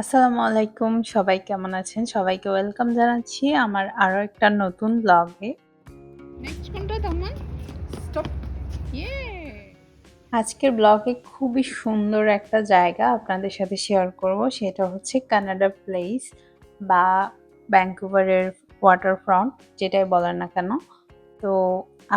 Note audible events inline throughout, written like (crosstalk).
আসসালামু আলাইকুম সবাই কেমন আছেন? সবাইকে ওয়েলকাম জানাচ্ছি আমার আরও একটা নতুন ব্লগে। আজকের ব্লগে খুবই সুন্দর একটা জায়গা আপনাদের সাথে শেয়ার করব। সেটা হচ্ছে কানাডা প্লেস বা ভ্যাঙ্কুভারের ওয়াটারফ্রন্ট যেটাই বলেন না কেন। তো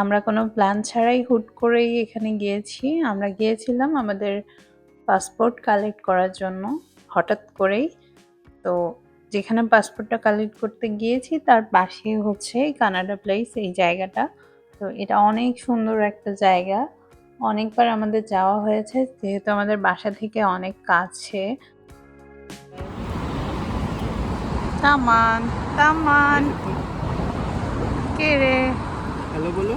আমরা কোনো প্ল্যান ছাড়াই হুট করেই এখানে গিয়েছি। আমরা গিয়েছিলাম আমাদের পাসপোর্ট কালেক্ট করার জন্য হঠাৎ করেই। তো যেখানে পাসপোর্টটা কালেক্ট করতে গিয়েছি তার পাশেই হচ্ছে কানাডা প্লেস এই জায়গাটা। তো এটা অনেক সুন্দর একটা জায়গা। অনেকবার আমাদের যাওয়া হয়েছে যেহেতু আমাদের বাসা থেকে অনেক কাছে। তামান, তামান। কে রে? হ্যালো বলো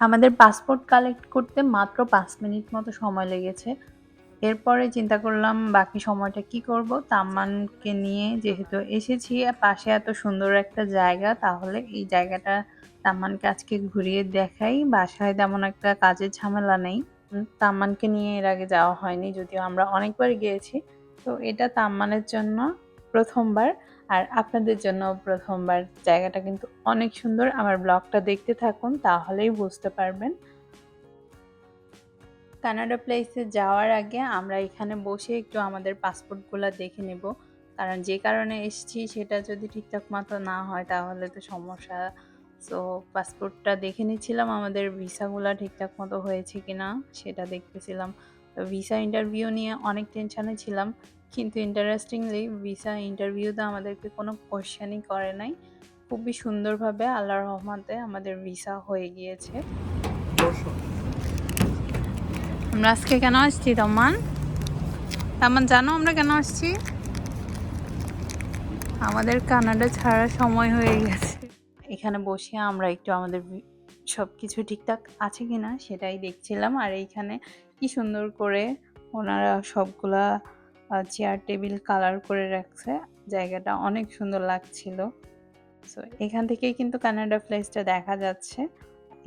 আমাদের পাসপোর্ট কালেক্ট করতে মাত্র পাঁচ মিনিট মতো সময় লেগেছে। এরপরে চিন্তা করলাম, বাকি সময়টা কি করব? তাম্মানকে নিয়ে যেহেতু এসেছি, পাশে এত সুন্দর একটা জায়গা, তাহলে এই জায়গাটা তাম্মানকে আজকে ঘুরিয়ে দেখাই। বাসায় তেমন একটা কাজের ঝামেলা নেই। তাম্মানকে নিয়ে এর আগে যাওয়া হয়নি, যদিও আমরা অনেকবার গিয়েছি। তো এটা তাম্মানের জন্য প্রথমবার, আর আপনাদের জন্য প্রথমবার জায়গাটা কিন্তু অনেক সুন্দর। আমার ব্লগটা দেখতে থাকুন, তাহলেই বুঝতে পারবেন। কানাডা প্লেসে যাওয়ার আগে আমরা এখানে বসে একটু আমাদের পাসপোর্টগুলো দেখে নেব। কারণ যে কারণে এসেছি সেটা যদি ঠিকঠাক মতো না হয় তাহলে তো সমস্যা। সো পাসপোর্টটা দেখে নিচ্ছিলাম আমাদের ভিসাগুলো ঠিকঠাক মতো হয়েছে কি না সেটা দেখতেছিলাম। তো ভিসা ইন্টারভিউ নিয়ে অনেক টেনশানে ছিলাম। কিন্তু ইন্টারেস্টিংলি ভিসা ইন্টারভিউতে আমাদেরকে কোনো কোয়েশ্চেনই করে নাই। খুবই সুন্দরভাবে আল্লাহর রহমতে আমাদের ভিসা হয়ে গিয়েছে। আমরা আজকে কেন আসছি তামান? তামান জানো আমরা কেন আসছি? আমাদের কানাডা ছাড়ার সময় হয়ে গেছে। এখানে বসে আমরা একটু আমাদের সব কিছু ঠিকঠাক আছে কিনা সেটাই দেখছিলাম আর এইখানে কি সুন্দর করে ওনারা সবগুলা চেয়ার টেবিল কালার করে রাখছে জায়গাটা অনেক সুন্দর লাগছিল সো এখান থেকেই কিন্তু কানাডা প্লেসটা দেখা যাচ্ছে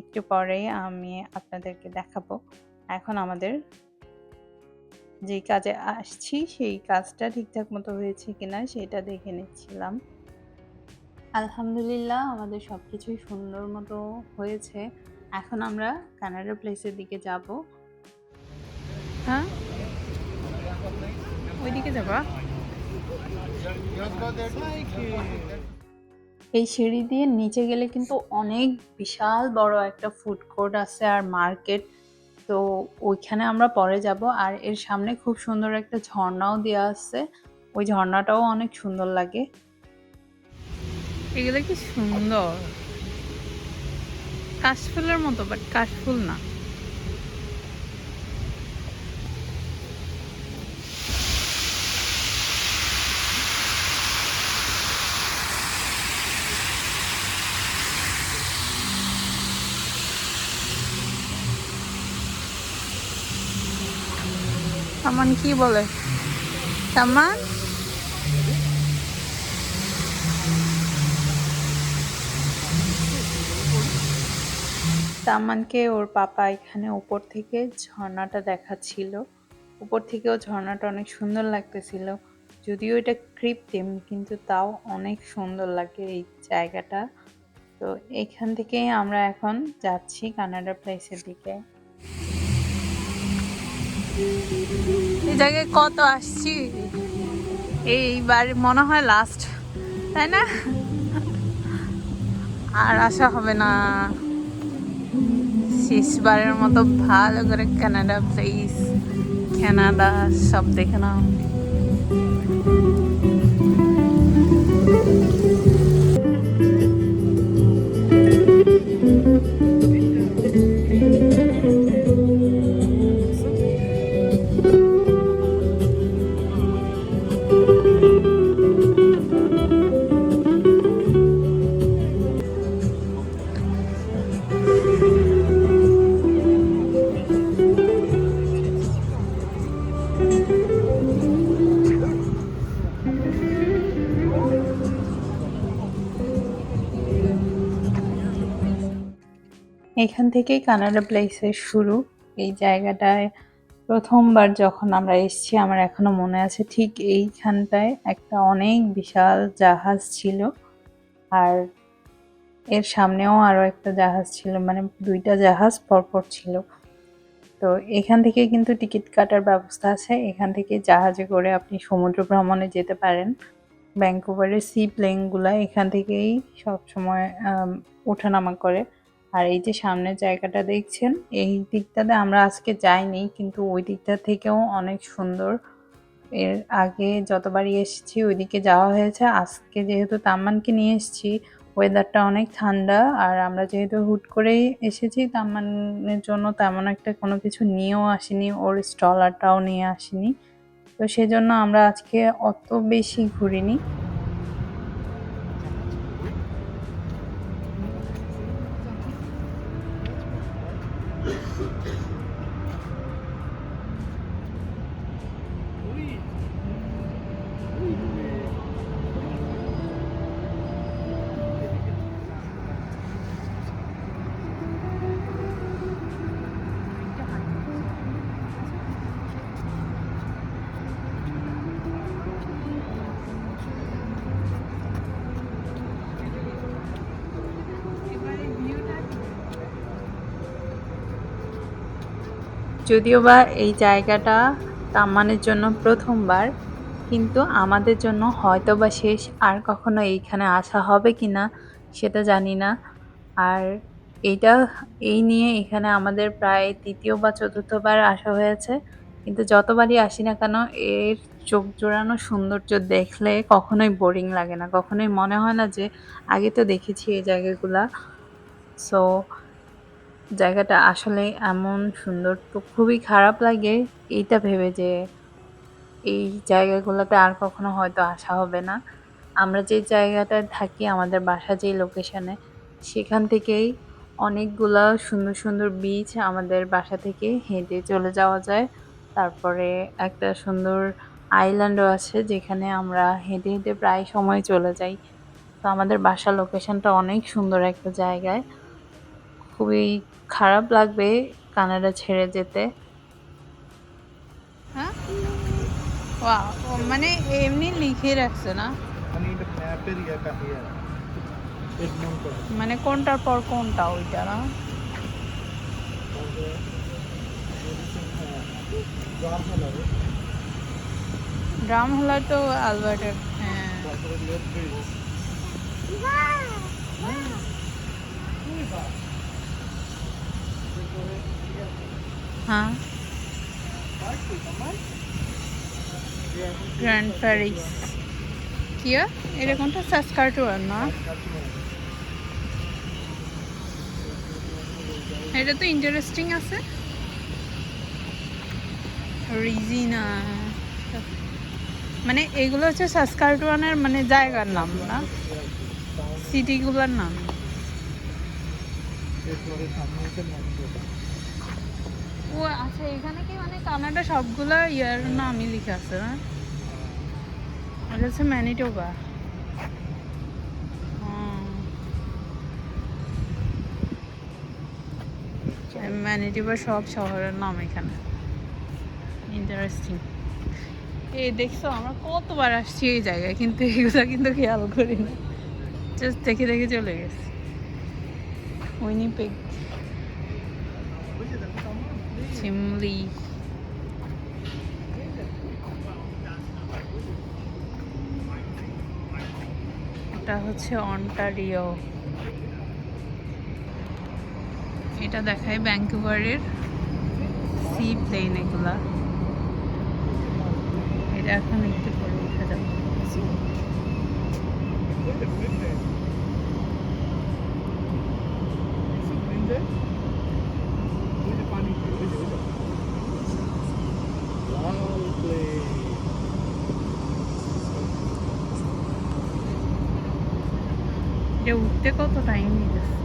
একটু পরেই আমি আপনাদেরকে দেখাবো এখন আমাদের যে কাজে আসছি, সেই কাজটা ঠিকঠাক মতো হয়েছে কিনা সেটা দেখে নিচ্ছিলাম। আলহামদুলিল্লাহ, আমাদের সব কিছুই সুন্দর মতো হয়েছে। এখন আমরা কানাডা প্লেসের দিকে যাব। হ্যাঁ? ওইদিকে যাবা এই সিঁড়ি দিয়ে নিচে গেলে কিন্তু অনেক বিশাল বড় একটা ফুড কোর্ট আছে আর মার্কেট তো ওইখানে আমরা পরে যাব। আর এর সামনে খুব সুন্দর একটা ঝর্ণাও দেওয়া আছে। ওই ঝর্ণাটাও অনেক সুন্দর লাগে। এগুলো কি সুন্দর? কাশফুলের মতো বাট কাশফুল না। সামান কি বলে? সামান? সামানকে ওর পাপা এখানে উপর থেকে ঝর্ণাটা দেখাচ্ছিল। উপর থেকেও ঝর্ণাটা অনেক সুন্দর লাগতেছিল। যদিও এটা কৃত্রিম, কিন্তু তাও অনেক সুন্দর লাগে এই জায়গাটা। তো এখান থেকেই আমরা এখন যাচ্ছি কানাডা প্লেসের দিকে। এই জায়গায় কত আসছি? এইবার মনে হয় লাস্ট তাই না? আর আসা হবে না। শেষবারের মতো ভালো করে কানাডা প্লেস কানাডা সব দেখে নাও। এখান থেকেই কানাডা প্লেসের শুরু। এই জায়গাটায় প্রথমবার যখন আমরা এসেছি, আমার এখনও মনে আছে ঠিক এইখানটায় একটা অনেক বিশাল জাহাজ ছিল। আর এর সামনেও আরও একটা জাহাজ ছিল মানে দুইটা জাহাজ পরপর ছিল। তো এখান থেকে কিন্তু টিকিট কাটার ব্যবস্থা আছে। এখান থেকে জাহাজে করে আপনি সমুদ্র ভ্রমণে যেতে পারেন। ব্যাঙ্কুভারের সি প্লেনগুলা এখান থেকেই সব সময় ওঠানামা করে। আর এই যে সামনের জায়গাটা দেখছেন, এই দিকটাতে আমরা আজকে যাইনি, কিন্তু ওই দিকটা থেকেও অনেক সুন্দর। এর আগে যতবারই এসেছি, ওইদিকে যাওয়া হয়েছে। আজকে যেহেতু তাম্মানকে নিয়ে এসেছি ওয়েদারটা অনেক ঠান্ডা, আর আমরা যেহেতু হুট করেই এসেছি, তাম্মানের জন্য তেমন একটা কোনো কিছু নিয়েও আসিনি, ওর স্টলারটাও নিয়ে আসিনি। তো সেজন্য আমরা আজকে অত বেশি ঘুরিনি। যদিও বা এই জায়গাটা তাম্মানের জন্য প্রথমবার, কিন্তু আমাদের জন্য হয়তো বা শেষ। আর কখনো এইখানে আসা হবে কি না, সেটা জানি না। আর এইটা, এই নিয়ে এখানে আমাদের প্রায় তৃতীয় বা চতুর্থবার আসা হয়েছে। কিন্তু যতবারই আসি না কেন, এর চোখ জোড়ানো সৌন্দর্য দেখলে কখনোই বোরিং লাগে না। কখনোই মনে হয় না যে, আগে তো দেখেছি এই জায়গাগুলা। সো জায়গাটা আসলে এমন সুন্দর তো খুবই খারাপ লাগে এইটা ভেবে যে এই জায়গাগুলোতে আর কখনো হয়তো আসা হবে না। আমরা যে জায়গাটায় থাকি, আমাদের বাসা যেই লোকেশানে সেখান থেকেই অনেকগুলা সুন্দর সুন্দর বিচ আমাদের বাসা থেকে হেঁটে চলে যাওয়া যায়। তারপরে একটা সুন্দর আইল্যান্ডও আছে যেখানে আমরা হেঁটে হেঁটে প্রায় সময় চলে যাই। তো আমাদের বাসার লোকেশনটা অনেক সুন্দর একটা জায়গায়। খুবই খারাপ লাগবে কানাডা ছেড়ে যেতে। হ্যাঁ? ও মানে এমনি লিখে রাখছে না? মানে মানে কোনটার পর কোনটা ওইটা না? ড্রাম হলো তো আলবার্টের হ্যাঁ। হ্যাঁ গ্র্যান্ড প্যারিস কি এটা কোনটা সাসকার্টুয়ান না এটা তো ইন্টারেস্টিং আছে রিজিনা মানে এগুলো হচ্ছে সাসকার্টুয়ানের মানে জায়গার নাম না সিটিগুলোর নাম এরপরে সামনে হচ্ছে মন্দিরটা ও আচ্ছা এখানে কি মানে কানাডা সবগুলো ইয়ার নামই লিখে আছে না এটা হচ্ছে ম্যানিটোবা ম্যানিটোবা সব শহরের নাম এখানে। ইন্টারেস্টিং এই দেখছ, আমরা কতবার আসছি এই জায়গায়, কিন্তু এগুলো কিন্তু খেয়াল করি না। জাস্ট দেখে দেখে চলে গেছি। উইনিপেগ চিমলি এটা হচ্ছে অন্টারিও এটা দেখায় ব্যাঙ্কুভারের সি প্লেন এগুলা। এটা এখন একটু পরে উঠে যাবে। এটা উঠতে কত টাইম নিতেছে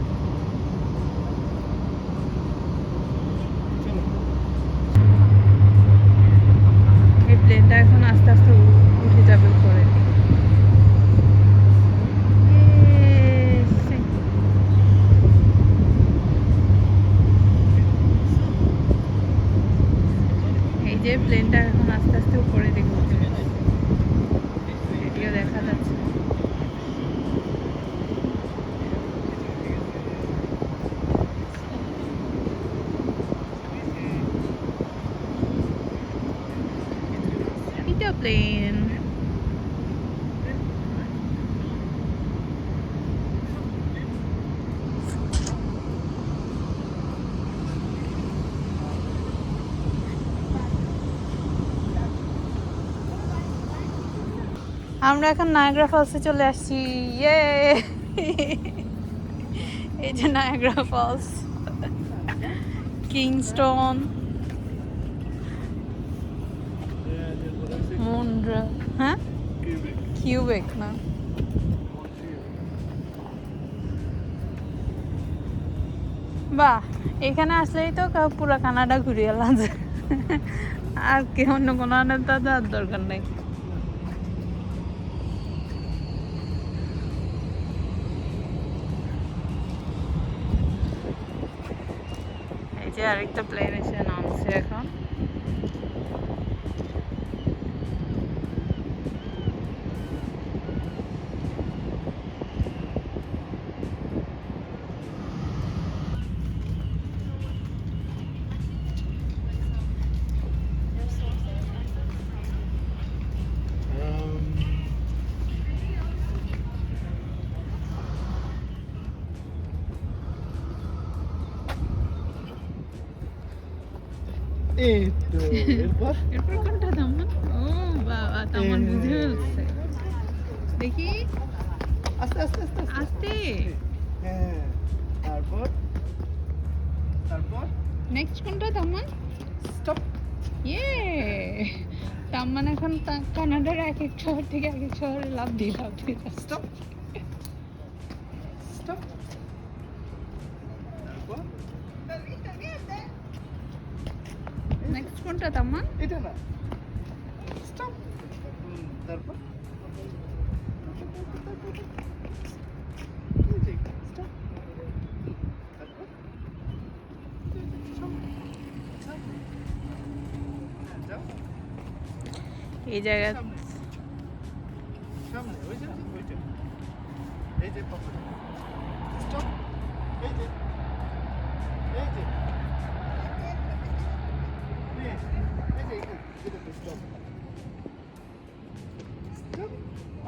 এই প্লেনটা এখন আস্তে আস্তে উ- উঠে যাবে উপরে Yay! যে প্লেনটা এখন আস্তে আস্তে উপরে দিকে উঠে গেছে ভিডিও দেখা যাচ্ছে প্লেন আমরা এখন নায়াগ্রা ফলসে চলে আসছি। ইয়ে এই যে নায়াগ্রা ফলস কিংস্টন না বাহ, এখানে আসলেই তো পুরো কানাডা ঘুরে এলাম আর কি, অন্য কোনো আনন্দ যাওয়ার দরকার নেই। এই যে আরেকটা প্লেন এই তো এরপর? এরপর কোনটা তামান? ও বাবা তামান বুঝে ফেলছে। দেখি। আস্তে আস্তে আস্তে আস্তে। আস্তে। হ্যাঁ তারপর? তারপর? নেক্সট কোনটা তামান? স্টপ ইয়ে তামান এখন কানাডার এক এক শহর থেকে এক এক শহরে লাভ দিয়ে লাভ দিয়ে স্টপ তারপর নেক্সট কোনটা তাম্মা এটা না। স্টপ। তারপর? এই জায়গা Stop.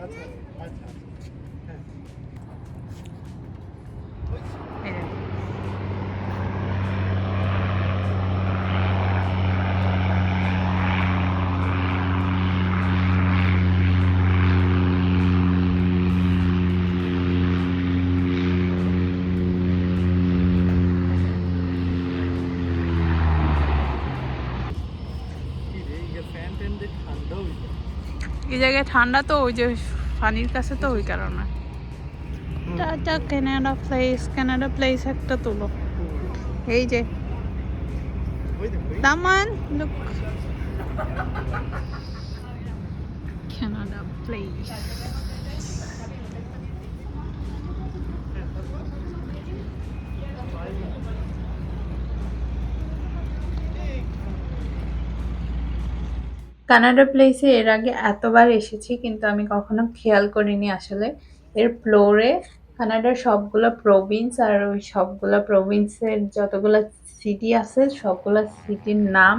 আচ্ছা, আচ্ছা। হ্যাঁ। ওই যে। এই যে। কি রে, এই ফ্যান ট্যান দিয়ে ঠান্ডা হয়ে যায়। এই জায়গায় ঠান্ডা তো ওই যে পানির কাছে তো ওই কারণে। Tata Canada place Canada place একটা তুলো। এই যে। দামান লুক কানাডা প্লেস। কানাডা প্লেসে এর আগে এতবার এসেছি, কিন্তু আমি কখনো খেয়াল করিনি আসলে। এর ফ্লোরে কানাডার সবগুলো প্রভিন্স আর ওই সবগুলো প্রভিন্সের যতগুলো সিটি আছে, সবগুলো সিটির নাম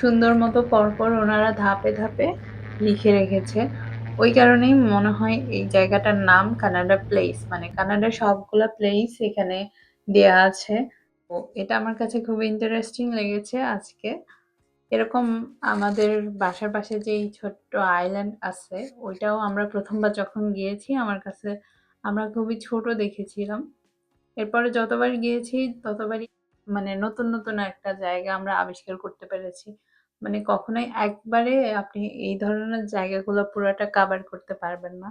সুন্দর মতো পরপর ওনারা ধাপে ধাপে লিখে রেখেছে। ওই কারণেই মনে হয় এই জায়গাটার নাম কানাডা প্লেস মানে কানাডার সবগুলো প্লেস এখানে দেয়া আছে। এটা আমার কাছে খুব ইন্টারেস্টিং লেগেছে আজকে। এরকম আমাদের বাসার পাশে যেই ছোট্ট আইল্যান্ড আছে, ওইটাও আমরা প্রথমবার যখন গিয়েছি, আমার কাছে আমরা খুবই ছোট দেখেছিলাম। এরপরে যতবার গিয়েছি, ততবারই মানে নতুন নতুন একটা জায়গা আমরা আবিষ্কার করতে পেরেছি। মানে কখনোই একবারে আপনি এই ধরনের জায়গাগুলো পুরোটা কাভার করতে পারবেন না।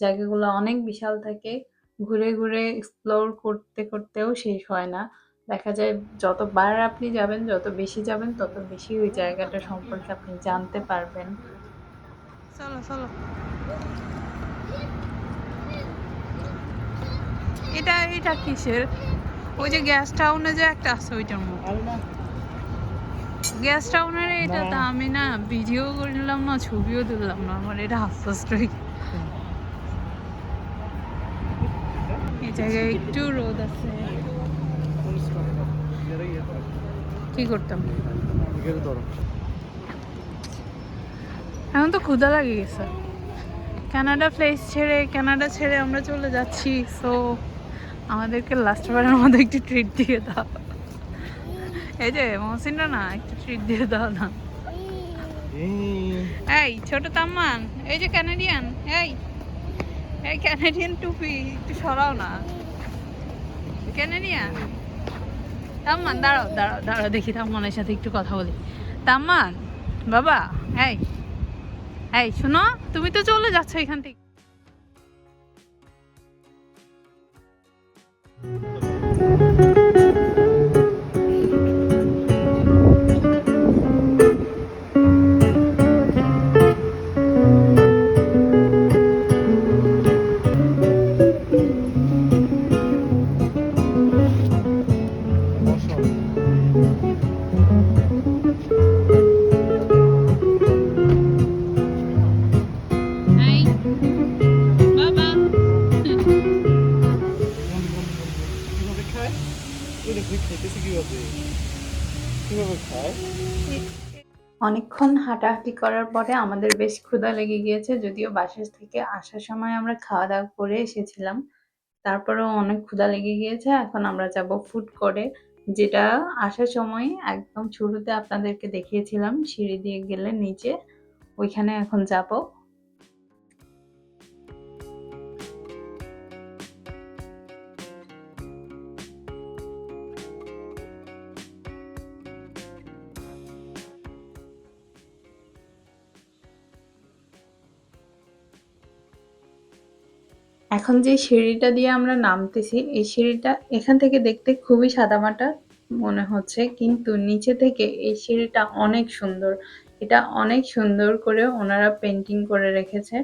জায়গাগুলো অনেক বিশাল থাকে, ঘুরে ঘুরে এক্সপ্লোর করতে, করতেও শেষ হয় না। দেখা যায় যতবার আপনি যাবেন যত বেশি যাবেন তত বেশি ওই জায়গাটা সম্পর্কে আপনি জানতে পারবেন। চলো চলো। এটা এটা কিসের? ওই যে গ্যাস টাউনে যে একটা আছে ওইটার মতো গ্যাস টাউনের এটা। তো আমি না ভিডিও করলাম না ছবিও তুললাম না আমার এটা আশ্বাস এই জায়গায় একটু রোদ আছে। কি করতাম? এখন তো ক্ষুধা লাগে গেছে। কানাডা প্লেস ছেড়ে কানাডা ছেড়ে আমরা চলে যাচ্ছি। সো আমাদেরকে লাস্ট বারের মধ্যে একটু ট্রিট দিয়ে দাও। এই যে মহসিনরা না একটু ট্রিট দিয়ে দাও না। এই। ছোট তাম্মান এই যে ক্যানাডিয়ান এই। এই ক্যানাডিয়ান টুপি একটু সরাও না। ক্যানাডিয়ান তাম্মান, দাঁড়াও দাঁড়াও দাঁড়াও, দেখি তাম্মানের সাথে একটু কথা বলি। তাম্মান, বাবা, এই এই, শোনো, তুমি তো চলে যাচ্ছ এখান থেকে। হাঁটাহাঁটি করার পরে আমাদের বেশ ক্ষুধা লেগে গিয়েছে, যদিও বাসের থেকে আসার সময় আমরা খাওয়া দাওয়া করে এসেছিলাম। তারপরেও অনেক ক্ষুধা লেগে গিয়েছে, এখন আমরা যাব ফুড করে যেটা আসার সময় একদম শুরুতে আপনাদেরকে দেখিয়েছিলাম, সিঁড়ি দিয়ে গেলে নিচে, ওইখানে এখন যাব। এখন যে সিঁড়িটা দিয়ে আমরা নামতেছি, এই সিঁড়িটা এখান থেকে দেখতে খুবই সাদামাটা মনে হচ্ছে, কিন্তু নিচে থেকে এই সিঁড়িটা অনেক সুন্দর। এটা অনেক সুন্দর করে ওনারা পেন্টিং করে রেখেছে।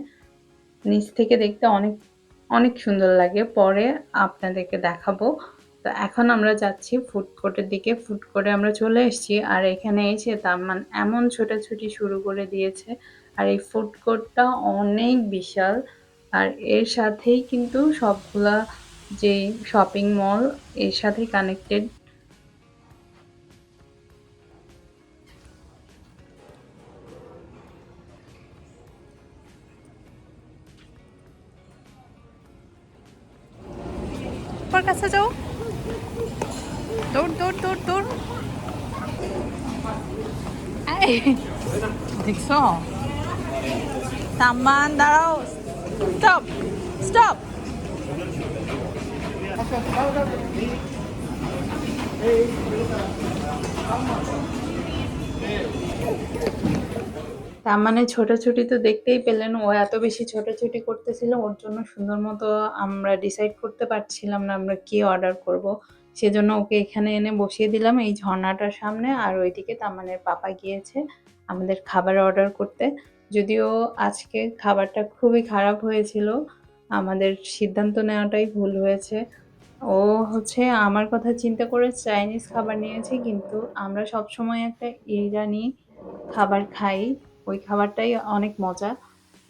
নিচ থেকে দেখতে অনেক অনেক সুন্দর লাগে। পরে আপনাদেরকে দেখাবো। তো এখন আমরা যাচ্ছি ফুড কোর্টের দিকে। ফুড আমরা চলে এসেছি আর এখানে এসে তারমান এমন ছোটাছুটি শুরু করে দিয়েছে। আর এই ফুড কোর্টটা অনেক বিশাল। আর এর সাথেই কিন্তু সবগুলা যে শপিং মল এর সাথে কানেক্টেড কাছে যাও। এই, তাম্মান দাঁড়াও। স্টপ স্টপ তার মানে ছোটাছুটি তো দেখতেই পেলেন, ও এত বেশি ছোটাছুটি করতেছিল, ওর জন্য সুন্দর মতো আমরা ডিসাইড করতে পারছিলাম না আমরা কি অর্ডার করব। সেজন্য ওকে এখানে এনে বসিয়ে দিলাম এই ঝর্ণাটার সামনে, আর ওইদিকে তামানের পাপা গিয়েছে আমাদের খাবার অর্ডার করতে। যদিও আজকে খাবারটা খুবই খারাপ হয়েছিল, আমাদের সিদ্ধান্ত নেওয়াটাই ভুল হয়েছে। ও হচ্ছে আমার কথা চিন্তা করে চাইনিজ খাবার নিয়েছে, কিন্তু আমরা সবসময় একটা ইরানি খাবার খাই, ওই খাবারটাই অনেক মজা।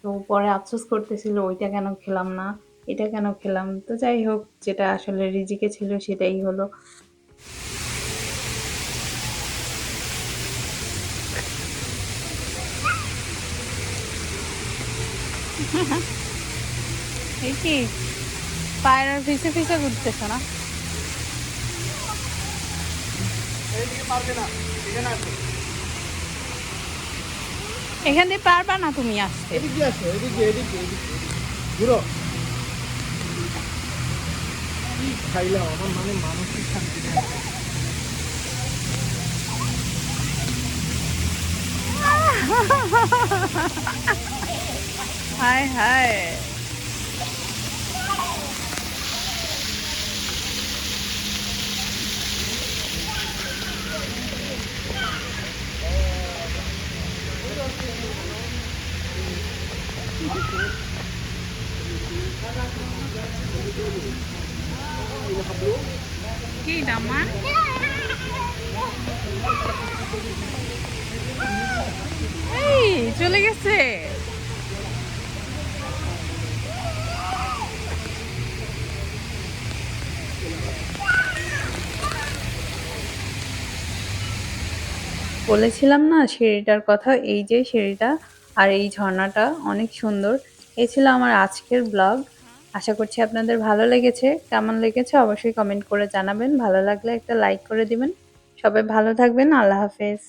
তো পরে আফসোস করতেছিল, ওইটা কেন খেলাম না? এটা কেন খেলাম? তো যাই হোক, যেটা আসলে রিজিকে ছিল সেটাই হলো। (laughs) এই কি? পায়রার ফিসে ফিসে ঘুরতেছে না? না এখানে দিয়ে পারবা না তুমি আসতে? খাইলাম? আমার মানে মানসিক শান্তি নেই। (laughs) হায় হায়। কি দামান এই চলে গেছে। বলেছিলাম না সিঁড়িটার কথা? এই যে সিঁড়িটা আর এই ঝর্ণাটা অনেক সুন্দর। এই ছিল আমার আজকের ব্লগ। আশা করছি আপনাদের ভালো লেগেছে। কেমন লেগেছে অবশ্যই কমেন্ট করে জানাবেন। ভালো লাগলে একটা লাইক করে দিবেন। সবাই ভালো থাকবেন। আল্লাহ হাফেজ।